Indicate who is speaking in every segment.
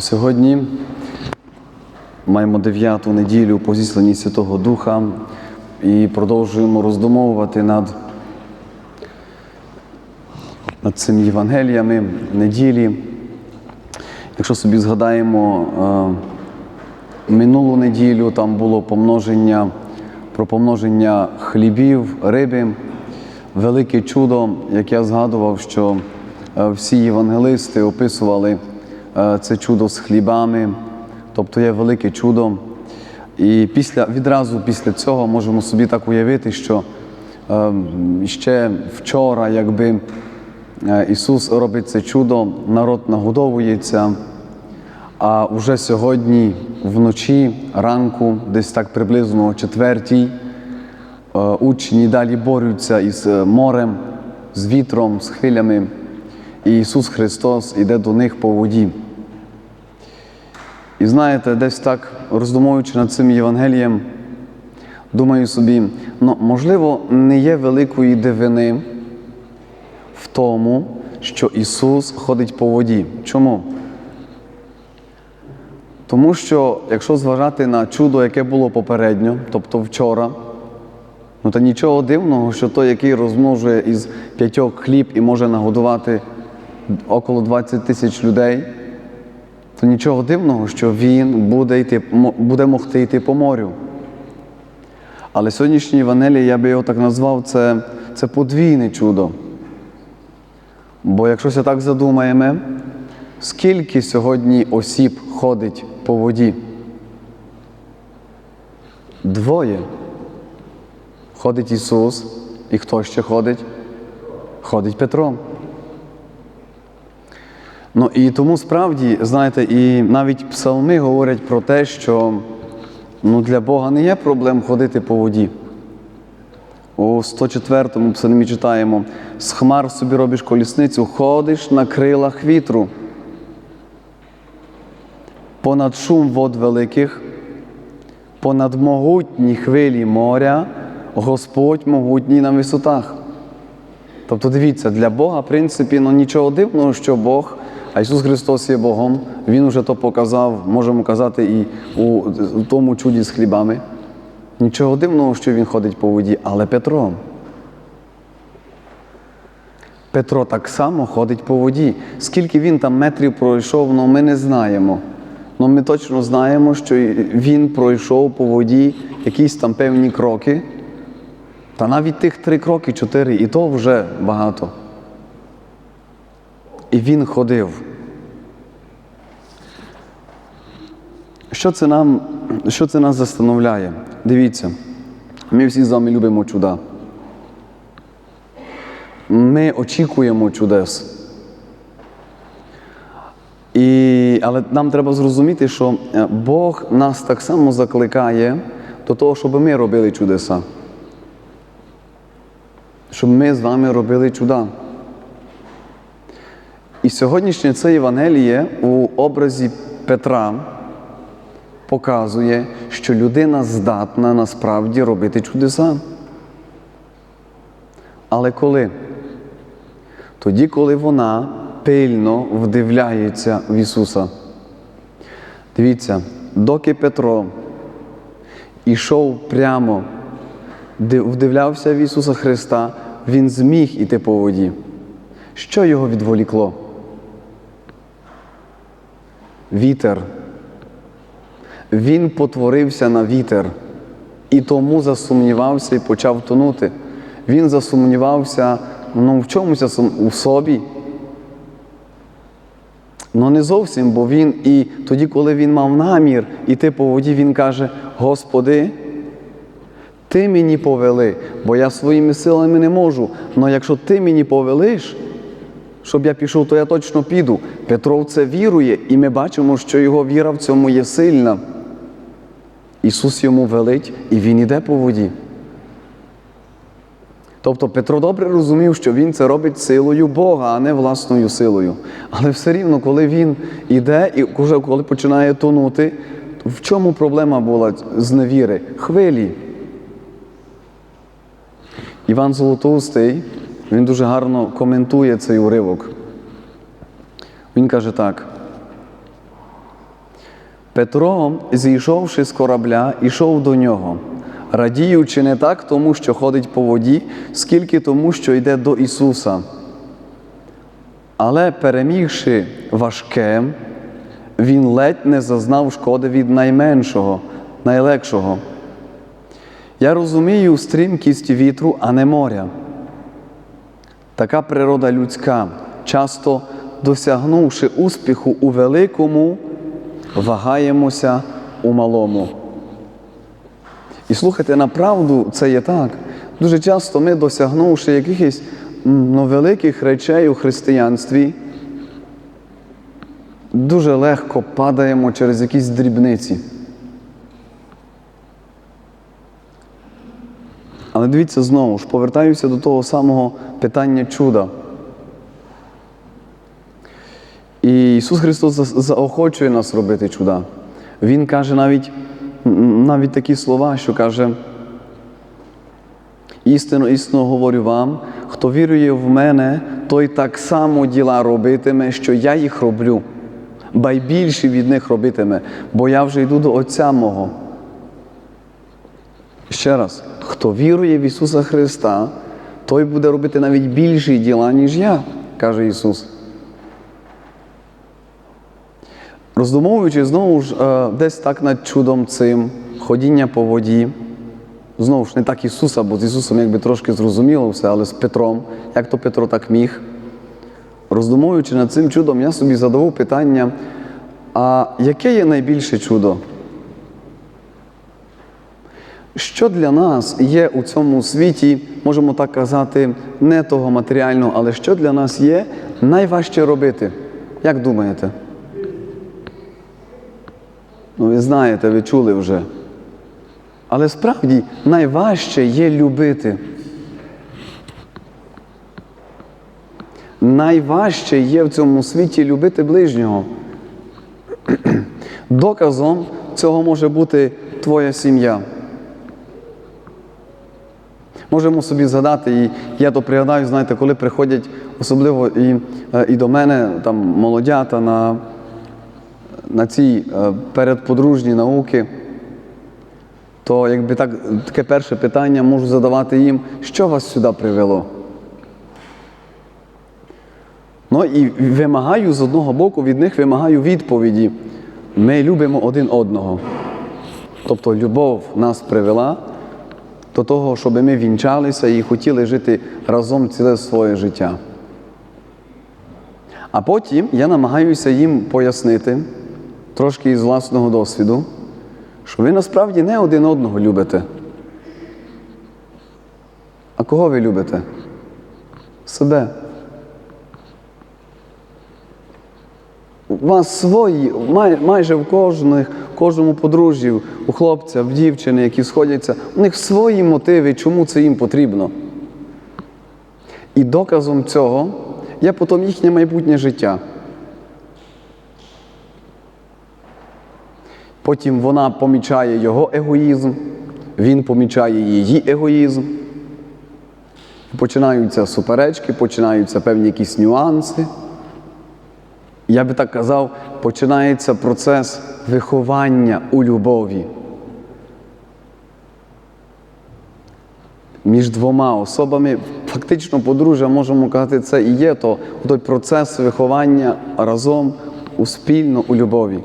Speaker 1: Сьогодні маємо дев'яту неділю по зісланні Святого Духа і продовжуємо роздумовувати над, над цими Євангеліями неділі. Якщо собі згадаємо е, минулу неділю, там було помноження, про помноження хлібів, риби, велике чудо, як я згадував, що е, всі євангелисти описували це чудо з хлібами, тобто є велике чудо. І після, відразу після цього можемо собі так уявити, що е, ще вчора, якби е, Ісус робить це чудо, народ нагодовується. А вже сьогодні вночі, ранку, десь так приблизно о четвертій, е, учні далі борються із е, морем, з вітром, з хвилями. І Ісус Христос іде до них по воді. І знаєте, десь так, роздумуючи над цим Євангелієм, думаю собі, ну, можливо, не є великої дивини в тому, що Ісус ходить по воді. Чому? Тому що, якщо зважати на чудо, яке було попередньо, тобто вчора, ну та нічого дивного, що той, який розмножує із п'ятьох хліб і може нагодувати около 20 тисяч людей, то нічого дивного, що він буде, йти, буде могти йти по морю. Але сьогоднішній Євангелій, я би його так назвав, це, це подвійне чудо. Бо якщо ся так задумаємо, скільки сьогодні осіб ходить по воді? Двоє. Ходить Ісус, і хто ще ходить? Ходить Петро. Ну і тому справді, знаєте, і навіть псалми говорять про те, що ну, для Бога не є проблем ходити по воді. У 104-му псалмі читаємо: з хмар собі робиш колісницю, ходиш на крилах вітру. Понад шум вод великих, понад могутні хвилі моря, Господь могутній на висотах. Тобто дивіться, для Бога, в принципі, ну нічого дивного, що Бог, а Ісус Христос є Богом, Він вже то показав, можемо казати, і у тому чуді з хлібами. Нічого дивного, що він ходить по воді, але Петро. Петро так само ходить по воді. Скільки він там метрів пройшов, ну ми не знаємо. Ну ми точно знаємо, що він пройшов по воді якісь там певні кроки. Та навіть тих три кроки, чотири, і то вже багато. І він ходив. Що це нам, що це нас застановляє? Дивіться, ми всі з вами любимо чуда. Ми очікуємо чудес. І, але нам треба зрозуміти, що е, Бог нас так само закликає до того, щоб ми робили чудеса. Щоб ми з вами робили чуда. І сьогоднішнє це Євангеліє у образі Петра показує, що людина здатна насправді робити чудеса. Але коли? Тоді, коли вона пильно вдивляється в Ісуса. Дивіться, доки Петро ішов прямо, ди- вдивлявся в Ісуса Христа, він зміг іти по воді. Що його відволікло? Вітер. Він потворився на вітер і тому засумнівався і почав тонути. Він засумнівався ну, в чомусь у собі. Ну не зовсім, бо він і тоді, коли він мав намір іти по воді, він каже: Господи, ти мені повели, бо я своїми силами не можу. Але якщо ти мені повелиш, щоб я пішов, то я точно піду. Петро в це вірує, і ми бачимо, що його віра в цьому є сильна. Ісус йому велить, і він іде по воді. Тобто Петро добре розумів, що він це робить силою Бога, а не власною силою. Але все рівно, коли він іде і коли починає тонути, в чому проблема була з невіри? Хвилі. Іван Золотоустий, він дуже гарно коментує цей уривок. Він каже так: Петро, зійшовши з корабля, ішов до нього, радіючи не так тому, що ходить по воді, скільки тому, що йде до Ісуса. Але перемігши важке, він ледь не зазнав шкоди від найменшого, найлегшого. Я розумію стрімкість вітру, а не моря. Така природа людська, часто досягнувши успіху у великому, вагаємося у малому. І слухайте, направду це є так. Дуже часто ми, досягнувши якихось ну, великих речей у християнстві, дуже легко падаємо через якісь дрібниці. Але дивіться знову ж, повертаюся до того самого питання чуда. І Ісус Христос заохочує нас робити чуда. Він каже навіть, навіть такі слова, що каже, істинно, істинно говорю вам, хто вірує в мене, той так само діла робитиме, що я їх роблю, ба більше від них робитиме, бо я вже йду до Отця мого. Ще раз, хто вірує в Ісуса Христа, той буде робити навіть більші діла, ніж я, каже Ісус. Роздумовуючи знову ж е, десь так над чудом цим, ходіння по воді, знову ж не так Ісуса, бо з Ісусом якби трошки зрозуміло все, але з Петром, як то Петро так міг. Роздумовуючи над цим чудом, я собі задавав питання, а яке є найбільше чудо? Що для нас є у цьому світі, можемо так казати, не того матеріального, але що для нас є найважче робити? Як думаєте? Ну, ви знаєте, ви чули вже. Але справді найважче є любити. Найважче є в цьому світі любити ближнього. Доказом цього може бути твоя сім'я. Можемо собі згадати, і я то пригадаю, знаєте, коли приходять особливо і, е, і до мене там молодята на, на ці е, передподружні науки, то якби так, таке перше питання можу задавати їм, що вас сюди привело? Ну і вимагаю з одного боку від них вимагаю відповіді. Ми любимо один одного. Тобто любов нас привела до того, щоб ми вінчалися і хотіли жити разом ціле своє життя. А потім я намагаюся їм пояснити, трошки із власного досвіду, що ви насправді не один одного любите. А кого ви любите? Себе. У вас свої, май, майже в кожних, кожному подружжі, у хлопця, в дівчини, які сходяться, у них свої мотиви, чому це їм потрібно. І доказом цього є потім їхнє майбутнє життя. Потім вона помічає його егоїзм, він помічає її егоїзм. Починаються суперечки, починаються певні якісь нюанси. Я би так казав, починається процес виховання у любові. Між двома особами, фактично, подружжя, можемо казати, це і є то, той процес виховання разом у спільно у любові.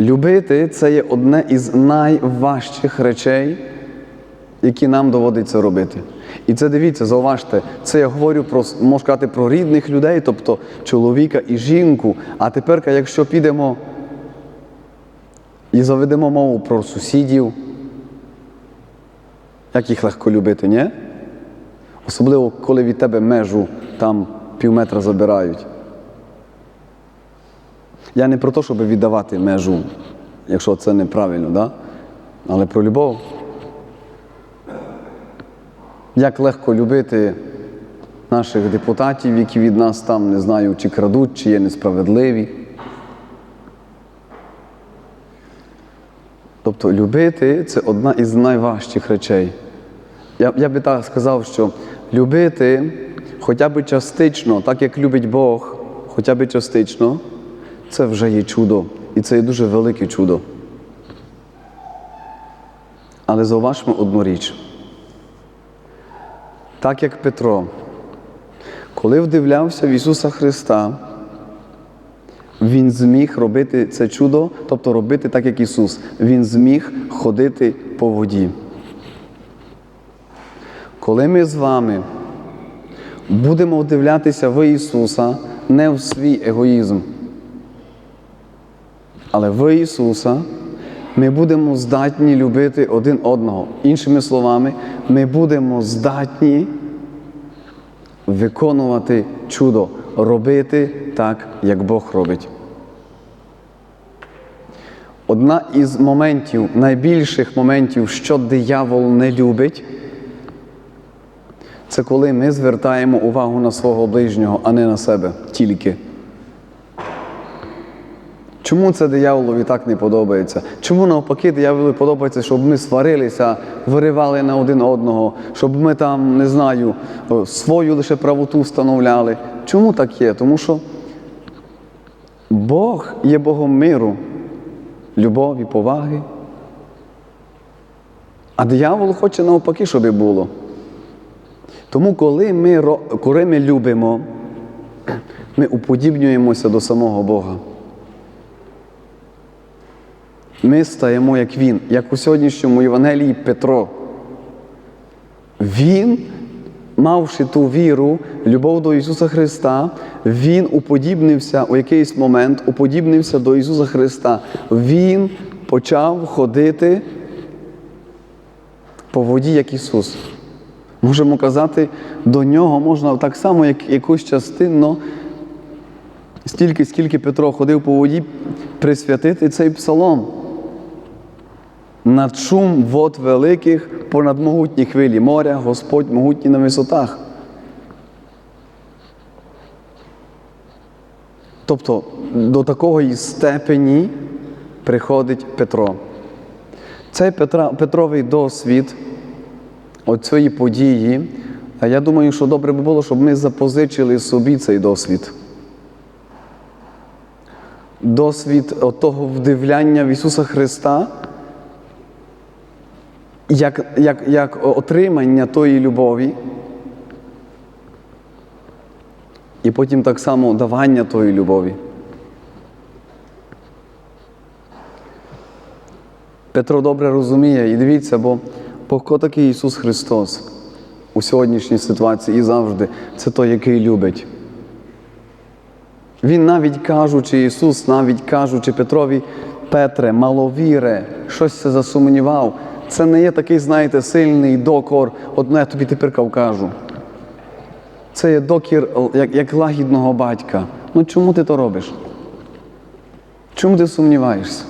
Speaker 1: Любити це є одне із найважчих речей, які нам доводиться робити. І це дивіться, зауважте, це я говорю про можу сказати, про рідних людей, тобто чоловіка і жінку. А тепер, якщо підемо і заведемо мову про сусідів, як їх легко любити, ні? Особливо, коли від тебе межу там пів метра забирають. Я не про те, щоб віддавати межу, якщо це неправильно, да? але про любов. Як легко любити наших депутатів, які від нас там не знаю, чи крадуть, чи є несправедливі. Тобто любити це одна із найважчих речей. Я, я би так сказав, що любити хоча б частично, так як любить Бог, хоча б частично, це вже є чудо. І це є дуже велике чудо. Але зауважмо одну річ. Так як Петро, коли вдивлявся в Ісуса Христа, він зміг робити це чудо, тобто робити так, як Ісус. Він зміг ходити по воді. Коли ми з вами будемо вдивлятися в Ісуса, не в свій егоїзм, але в Ісуса, ми будемо здатні любити один одного. Іншими словами, ми будемо здатні виконувати чудо, робити так, як Бог робить. Одна із моментів, найбільших моментів, що диявол не любить, це коли ми звертаємо увагу на свого ближнього, а не на себе тільки. Чому це дияволові так не подобається? Чому навпаки дияволові подобається, щоб ми сварилися, виривали на один одного, щоб ми там, не знаю, свою лише правоту встановляли? Чому так є? Тому що Бог є Богом миру, любові, поваги. А диявол хоче навпаки, щоб було. Тому, коли ми, коли ми любимо, ми уподібнюємося до самого Бога. Ми стаємо як Він, як у сьогоднішньому Євангелії Петро. Він, мавши ту віру, любов до Ісуса Христа, Він уподібнився у якийсь момент, уподібнився до Ісуса Христа. Він почав ходити по воді, як Ісус. Можемо казати, до нього можна так само, як якусь частину, стільки, скільки Петро ходив по воді, присвятити цей псалом. Над шум вод великих, понад могутні хвилі моря, Господь могутній на висотах. Тобто до такої степені приходить Петро. Цей Петра, Петровий досвід от цієї події, а я думаю, що добре би було, щоб ми запозичили собі цей досвід. Досвід того вдивляння в Ісуса Христа, як, як, як отримання тої любові, і потім так само давання тої любові. Петро добре розуміє і дивіться, бо, хто такий Ісус Христос у сьогоднішній ситуації і завжди це той, який любить. Він навіть кажучи, Ісус, навіть кажучи Петрові, Петре, маловіре, щось це засумнівав. Це не є такий, знаєте, сильний докор, одне я тобі тепер кажу. Це є докір як, як лагідного батька. Ну чому ти то робиш? Чому ти сумніваєшся?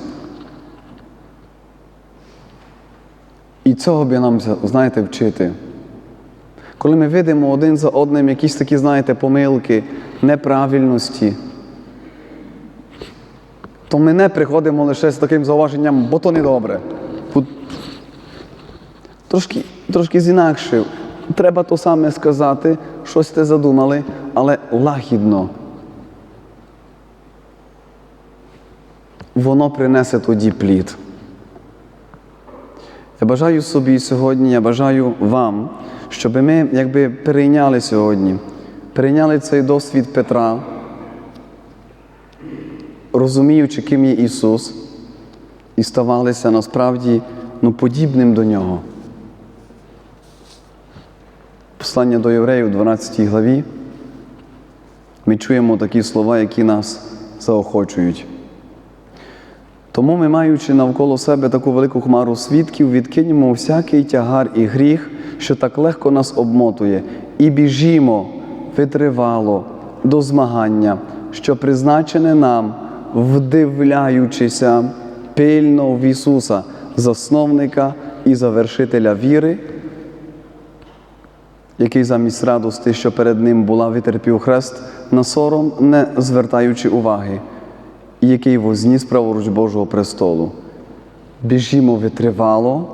Speaker 1: І цього би нам, знаєте, вчити. Коли ми видимо один за одним якісь такі, знаєте, помилки, неправильності, то ми не приходимо лише з таким зауваженням, бо то не добре. Трошки, трошки зінакшив. Треба то саме сказати, щось те задумали, але лагідно. Воно принесе тоді плід. Я бажаю собі сьогодні, я бажаю вам, щоб ми якби перейняли сьогодні, перейняли цей досвід Петра, розуміючи, ким є Ісус, і ставалися насправді ну, подібним до Нього. Послання до євреїв, 12 главі, ми чуємо такі слова, які нас заохочують. Тому ми, маючи навколо себе таку велику хмару свідків, відкинемо всякий тягар і гріх, що так легко нас обмотує, і біжімо витривало до змагання, що призначене нам, вдивляючися пильно в Ісуса, засновника і завершителя віри, який замість радости, що перед ним була, витерпів хрест на сором, не звертаючи уваги, і який возніс праворуч Божого престолу. Біжімо витривало,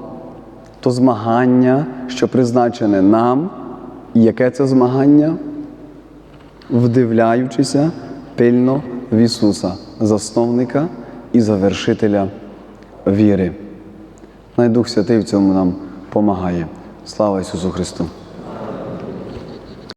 Speaker 1: то змагання, що призначене нам, і яке це змагання? Вдивляючися пильно в Ісуса. засновника і завершителя віри. Най Дух Святий в цьому нам помагає. Слава Ісусу Христу!